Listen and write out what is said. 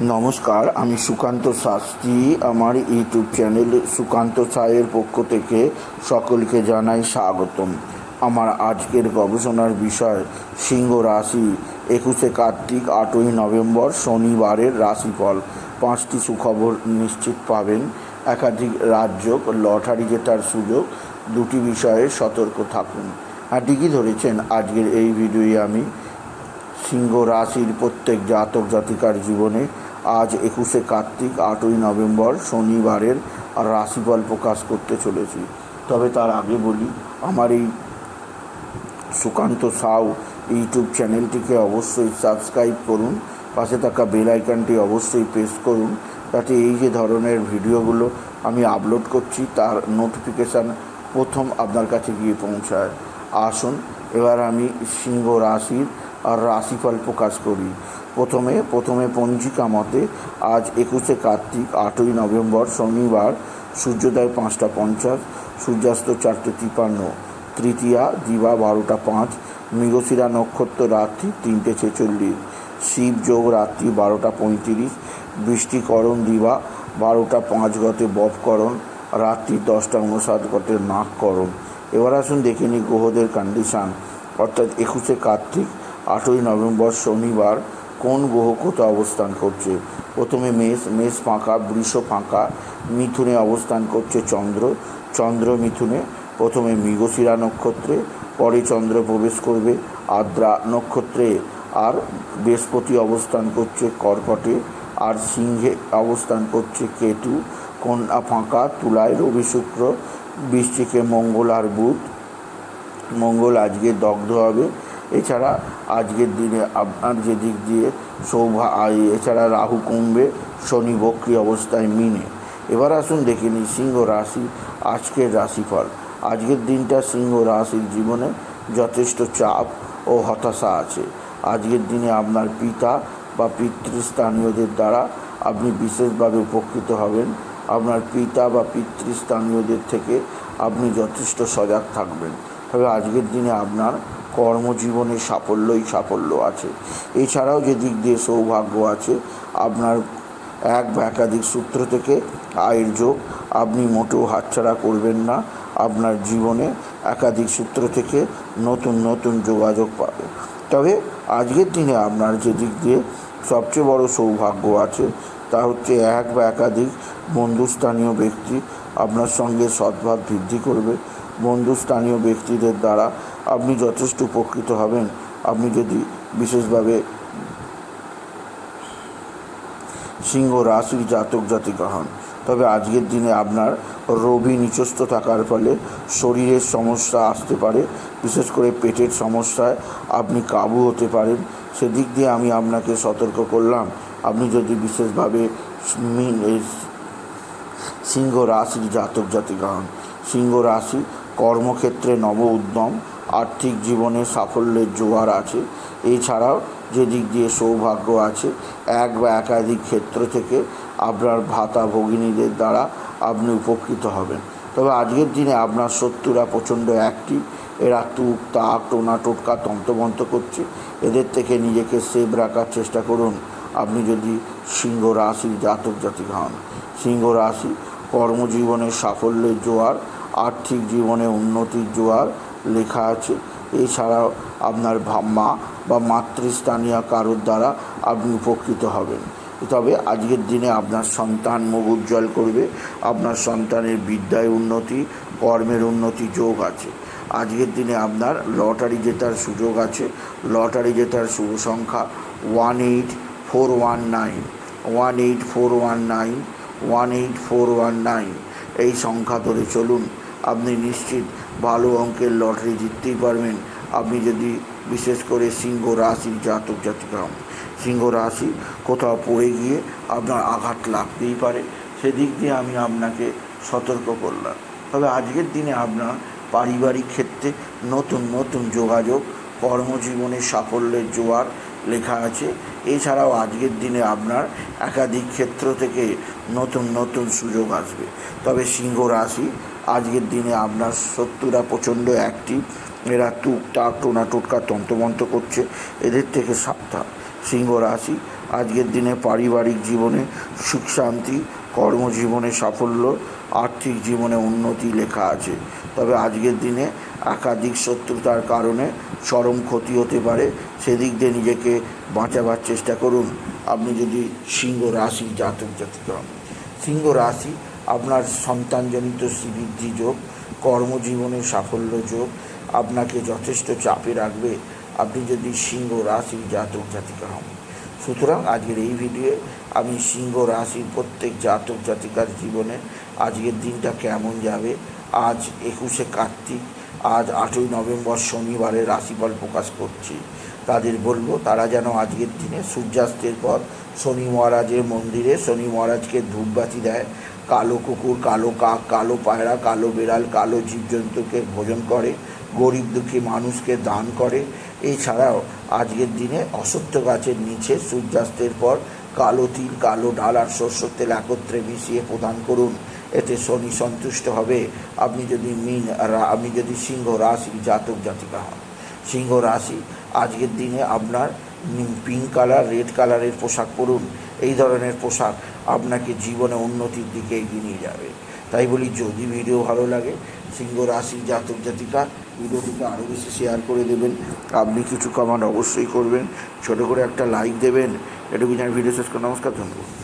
নমস্কার, আমি সুকান্ত শাস্ত্রী। আমার ইউটিউব চ্যানেল সুকান্ত সায়ের পক্ষ থেকে সকলকে জানাই স্বাগতম। আমার আজকের গবেষণার বিষয়, সিংহ রাশি, একুশে কার্তিক, আটই নভেম্বর, শনিবারের রাশিফল। পাঁচটি সুখবর নিশ্চিত পাবেন। একাধিক রাজ্য লটারি জেতার সুযোগ, দুটি বিষয়ে সতর্ক থাকুন। আর ঠিকই ধরেছেন, আজকের এই ভিডিওয়ে আমি সিংহ রাশির প্রত্যেক জাতক জাতিকার জীবনে আজ একুশে কার্তিক, আটই নভেম্বর শনিবারের রাশিফল প্রকাশ করতে চলেছি। তবে তার আগে বলি, আমার এই সুকান্ত সাউ ইউটিউব চ্যানেলটিকে অবশ্যই সাবস্ক্রাইব করুন, পাশে থাকা বেল আইকনটি অবশ্যই প্রেস করুন, যাতে এই যে ধরনের ভিডিওগুলো আমি আপলোড করছি, তার নোটিফিকেশান প্রথম আপনার কাছে গিয়ে পৌঁছায়। আসুন, এবার আমি সিংহ রাশির রাশিফল প্রকাশ করি। প্রথমে প্রথমে পঞ্জিকা মতে আজ একুশে কার্তিক, আটই নভেম্বর শনিবার, সূর্যোদয় পাঁচটা পঞ্চাশ, সূর্যাস্ত চারটে তিপান্ন, তৃতীয়া দিবা বারোটা পাঁচ মৃগশিরা নক্ষত্র রাত্রি তিনটে ছেচল্লিশ, শিব যোগ রাত্রি বারোটা পঁয়ত্রিশ, বৃষ্টিকরণ দিবা বারোটা পাঁচ গতে বপকরণ, রাত্রি দশটা উনষাট গতে নাককরণ এবার আসুন দেখে নিই গ্রহদের কন্ডিশান অর্থাৎ একুশে কার্তিক আটই নভেম্বর শনিবার কোন গ্রহ কোথাও অবস্থান করছে? প্রথমে মেষ মেষ ফাঁকা, বৃষ ফাঁকা, মিথুনে অবস্থান করছে চন্দ্র চন্দ্র মিথুনে, প্রথমে মৃগশিরা নক্ষত্রে, পরে চন্দ্র প্রবেশ করবে আদ্রা নক্ষত্রে, আর বৃহস্পতি অবস্থান করছে কর্কটে, আর সিংহে অবস্থান করছে কেতু, কন্যা ফাঁকা, তুলায় রবি শুক্র বৃষ্টিকে মঙ্গল আর বুধ, মঙ্গল আজকে দগ্ধ হবে এছাড়া আজকের দিনে আপনার যে দিক দিয়ে সৌভা এছাড়া রাহু কমবে শনি বক্রি অবস্থায় মিনে। এবার আসুন দেখে নিই সিংহ রাশি, আজকের রাশিফল। আজকের দিনটা সিংহ রাশির জীবনে যথেষ্ট চাপ ও হতাশা আছে। আজকের দিনে আপনার পিতা বা পিতৃস্থানীয়দের দ্বারা আপনি বিশেষভাবে উপকৃত হবেন। আপনার পিতা বা পিতৃস্থানীয়দের থেকে আপনি যথেষ্ট সজাগ থাকবেন। তবে আজকের দিনে আপনার কর্মজীবনে সাফল্যই সাফল্য আছে। এছাড়াও যে দিক দিয়ে সৌভাগ্য আছে, আপনার এক বা একাধিক সূত্র থেকে আয়ের যোগ, আপনি মোটেও হাতছাড়া করবেন না, আপনার জীবনে একাধিক সূত্র থেকে নতুন নতুন যোগাযোগ পাবে। তবে আজকের দিনে আপনার যে দিক দিয়ে সবচেয়ে বড় সৌভাগ্য আছে, তা হচ্ছে এক বা একাধিক বন্ধুস্থানীয় ব্যক্তি আপনার সঙ্গে সদ্ভাব বৃদ্ধি করবে। বন্ধুস্থানীয় ব্যক্তিদের দ্বারা আপনি যথেষ্ট উপকৃত হবেন। আপনি যদি বিশেষভাবে সিংহ রাশির জাতক জাতিকা হন, তবে আজকের দিনে আপনার রবি নিচস্থ থাকার ফলে শরীরের সমস্যা আসতে পারে। বিশেষ করে পেটের সমস্যায় আপনি কাবু হতে পারেন। সেদিক দিয়ে আমি আপনাকে সতর্ক করলাম। আপনি যদি বিশেষভাবে সিংহ রাশির জাতক জাতিকা হন, সিংহ রাশি কর্মক্ষেত্রে নব উদ্যম, আর্থিক জীবনে সাফল্যের জোয়ার আছে। এছাড়াও যে দিক দিয়ে সৌভাগ্য আছে, এক বা একাধিক ক্ষেত্র থেকে আপনার ভাতা ভগিনীদের দ্বারা আপনি উপকৃত হবেন। তবে আজকের দিনে আপনার শত্রুরা প্রচণ্ড অ্যাক্টিভ এরা তুক, তাক, টোনা, টোটকা তন্তমন্ত করছে। এদের থেকে নিজেকে সেভ রাখার চেষ্টা করুন। আপনি যদি সিংহ রাশির জাতক জাতিক হন, সিংহ রাশি কর্মজীবনের সাফল্যের জোয়ার আর্থিক জীবনে উন্নতির জোয়ার লেখা আছে। এছাড়াও আপনার মা বা মাতৃস্থানীয় কারোর দ্বারা আপনি উপকৃত হবেন। তবে আজকের দিনে আপনার সন্তান মুখ উজ্জ্বল করবে, আপনার সন্তানের বিদ্যায় উন্নতি, কর্মের উন্নতি যোগ আছে। আজকের দিনে আপনার লটারি জেতার সুযোগ আছে। লটারি জেতার শুভ সংখ্যা one eight four one nine, one eight four one nine, one eight four one nine. এই সংখ্যা ধরে চলুন। আপনি নিশ্চিত ভালো অঙ্কের লটারি জিততেই পারবেন। আপনি যদি বিশেষ করে সিংহ রাশির জাতক জাতিকা সিংহ রাশি কোথাও পড়ে গিয়ে আপনার আঘাত লাগতেই পারে। সেদিক দিয়ে আমি আপনাকে সতর্ক করলাম। তবে আজকের দিনে আপনার পারিবারিক ক্ষেত্রে নতুন নতুন যোগাযোগ, কর্মজীবনে সাফল্যের জোয়ার লেখা আছে। এছাড়াও আজকের দিনে আপনার একাধিক ক্ষেত্র থেকে নতুন নতুন সুযোগ আসবে। তবে সিংহ রাশি আজকের দিনে আপনার শত্রুরা প্রচণ্ড অ্যাক্টিভ এরা টুক টাক, টোনা টোটকা তন্তমন্ত করছে। এদের থেকে সাবধান। সিংহ রাশি, আজকের দিনে পারিবারিক জীবনে সুখ শান্তি, কর্মজীবনে সাফল্য, আর্থিক জীবনে উন্নতি লেখা আছে। তবে আজকের দিনে একাধিক শত্রুতার কারণে চরম ক্ষতি হতে পারে। সেদিক দিয়ে নিজেকে বাঁচাবার চেষ্টা করুন। আপনি যদি সিংহ রাশি জাতক জাতিকা সিংহ রাশি আপনার সন্তানজনিত শ্রীবৃদ্ধি যোগ, কর্মজীবনে সাফল্য যোগ, আপনাকে যথেষ্ট চাপে রাখবে। আপনি যদি সিংহ রাশি জাতক জাতিকা হন। সুতরাং আজকের এই ভিডিওয়ে আমি সিংহ রাশির প্রত্যেক জাতক জাতিকার জীবনে আজকের দিনটা কেমন যাবে? আজ একুশে কার্তিক, আজ আটই নভেম্বর শনিবারে রাশিফল প্রকাশ করছি। তাদের বলব, তারা যেন আজকের দিনে সূর্যাস্তের পর শনি মহারাজের মন্দিরে, শনি মহারাজকে ধূপবাতি দেয়। কালো কুকুর, কালো কাক, কালো পায়রা, কালো বেড়াল, কালো জীবজন্তুকে ভোজন করে, গরিব দুঃখী মানুষকে দান করে। এছাড়াও আজকের দিনে অসত্য গাছের নিচে সূর্যাস্তের পর কালো তিল, কালো ডাল আর সর্ষের তেল একত্রে মিশিয়ে প্রদান করুন। এতে শনি সন্তুষ্ট হবে। আপনি যদি মিন আপনি যদি সিংহ রাশি জাতক জাতিকা হন। সিংহ রাশি, আজকের দিনে আপনার পিঙ্ক কালার রেড কালারের পোশাক পরুন। এই ধরনের পোশাক আপনাকে জীবনে উন্নতির দিকে এগিয়ে নিয়ে যাবে। তাই বলি, যদি ভিডিও ভালো লাগে, সিংহ রাশি জাতক জাতিকা, ভিডিওটিকে আরও বেশি শেয়ার করে দেবেন। আপনি কিছু কমান্ড অবশ্যই করবেন। ছোটো করে একটা লাইক দেবেন। এটুকু জানি ভিডিও শেষ করে নমস্কার, ধন্যবাদ।